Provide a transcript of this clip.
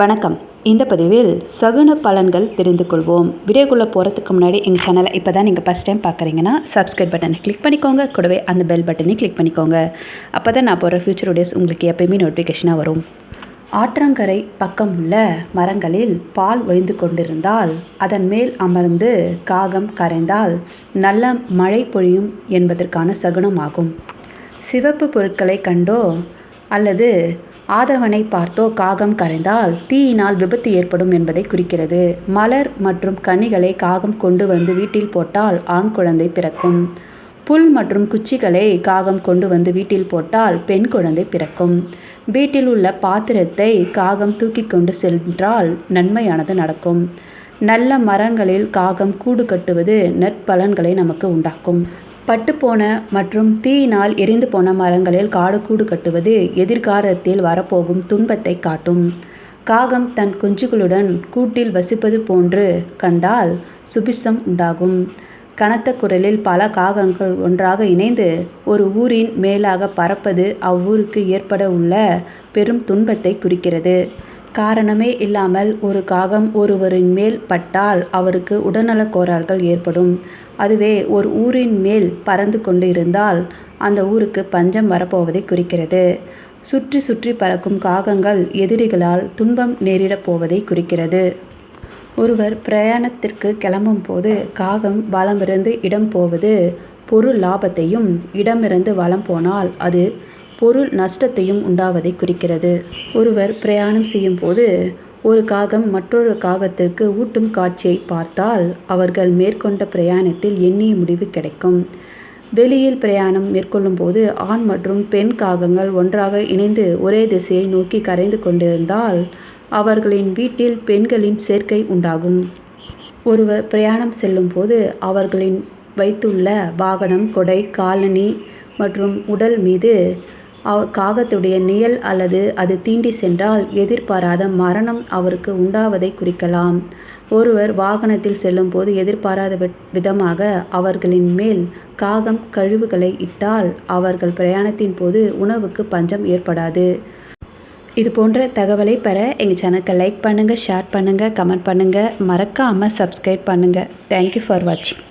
வணக்கம். இந்த பதிவில் சகுன பலன்கள் தெரிந்து கொள்வோம். வீடியோக்குள்ளே போகிறதுக்கு முன்னாடி எங்கள் சேனலை இப்போ தான் நீங்கள் ஃபஸ்ட் டைம் பார்க்குறீங்கன்னா சப்ஸ்கிரைப் பட்டனை கிளிக் பண்ணிக்கோங்க. கூடவே அந்த பெல் பட்டனையும் கிளிக் பண்ணிக்கோங்க. அப்போ தான் நான் போகிற ஃபியூச்சர் வீடியோஸ் உங்களுக்கு எப்பயுமே நோட்டிஃபிகேஷனாக வரும். ஆற்றங்கரை பக்கம் உள்ள மரங்களில் பால் ஒய்ந்து கொண்டிருந்தால் அதன் மேல் அமர்ந்து காகம் கரைந்தால் நல்ல மழை பொழியும் என்பதற்கான சகுனமாகும். சிவப்பு பொருட்களை கண்டோ அல்லது ஆதவனை பார்த்தோ காகம் கரைந்தால் தீயினால் விபத்து ஏற்படும் என்பதை குறிக்கிறது. மலர் மற்றும் கனிகளை காகம் கொண்டு வந்து வீட்டில் போட்டால் ஆண் குழந்தை பிறக்கும். புல் மற்றும் குச்சிகளை காகம் கொண்டு வந்து வீட்டில் போட்டால் பெண் குழந்தை பிறக்கும். வீட்டில் உள்ள பாத்திரத்தை காகம் தூக்கி கொண்டு சென்றால் நன்மையானது நடக்கும். நல்ல மரங்களில் காகம் கூடு கட்டுவது நற்பலன்களை நமக்கு உண்டாக்கும். பட்டுப்போன மற்றும் தீயினால் எரிந்து போன மரங்களில் காடு கூடு கட்டுவது எதிர்காலத்தில் வரப்போகும் துன்பத்தை காட்டும். காகம் தன் குஞ்சுகளுடன் கூட்டில் வசிப்பது போன்று கண்டால் சுபிசம் உண்டாகும். கனத்த குரலில் பல காகங்கள் ஒன்றாக இணைந்து ஒரு ஊரின் மேலாக பறப்பது அவ்வூருக்கு ஏற்பட உள்ள பெரும் துன்பத்தை குறிக்கிறது. காரணமே இல்லாமல் ஒரு காகம் ஒருவரின் மேல் பட்டால் அவருக்கு உடல்நலக் கோளாறுகள் ஏற்படும். அதுவே ஒரு ஊரின் மேல் பறந்து கொண்டு இருந்தால் அந்த ஊருக்கு பஞ்சம் வரப்போவதை குறிக்கிறது. சுற்றி சுற்றி பறக்கும் காகங்கள் எதிரிகளால் துன்பம் நேரிடப் போவதை குறிக்கிறது. ஒருவர் பிரயாணத்திற்கு கிளம்பும் போது காகம் வலமிருந்து இடம் போவது பொருள் லாபத்தையும் இடமிருந்து வலம் போனால் அது பொருள் நஷ்டத்தையும் உண்டாவதை குறிக்கிறது. ஒருவர் பிரயாணம் செய்யும் போது ஒரு காகம் மற்றொரு காகத்திற்கு ஊட்டும் காட்சியை பார்த்தால் அவர்கள் மேற்கொண்ட பிரயாணத்தில் எண்ணிய முடிவு கிடைக்கும். வெளியில் பிரயாணம் மேற்கொள்ளும் போது ஆண் மற்றும் பெண் காகங்கள் ஒன்றாக இணைந்து ஒரே திசையை நோக்கி கரைந்து கொண்டிருந்தால் அவர்களின் வீட்டில் பெண்களின் சேர்க்கை உண்டாகும். ஒருவர் பிரயாணம் செல்லும் போது அவர்களின் வைத்துள்ள வாகனம் கொடை காலனி மற்றும் உடல் மீது காகத்துடைய நிழல் அல்லது அது தீண்டி சென்றால் எதிர்பாராத மரணம் அவருக்கு உண்டாவதை குறிக்கலாம். ஒருவர் வாகனத்தில் செல்லும் போது எதிர்பாராத விதமாக அவர்களின் மேல் காகம் கழிவுகளை இட்டால் அவர்கள் பிரயாணத்தின் போது உணவுக்கு பஞ்சம் ஏற்படாது. இது போன்ற தகவலை பெற எங்கள் சேனலுக்கு லைக் பண்ணுங்கள் ஷேர் பண்ணுங்கள் கமெண்ட் பண்ணுங்கள் மறக்காமல் சப்ஸ்கிரைப் பண்ணுங்கள் தேங்க்யூ ஃபார் வாட்சிங்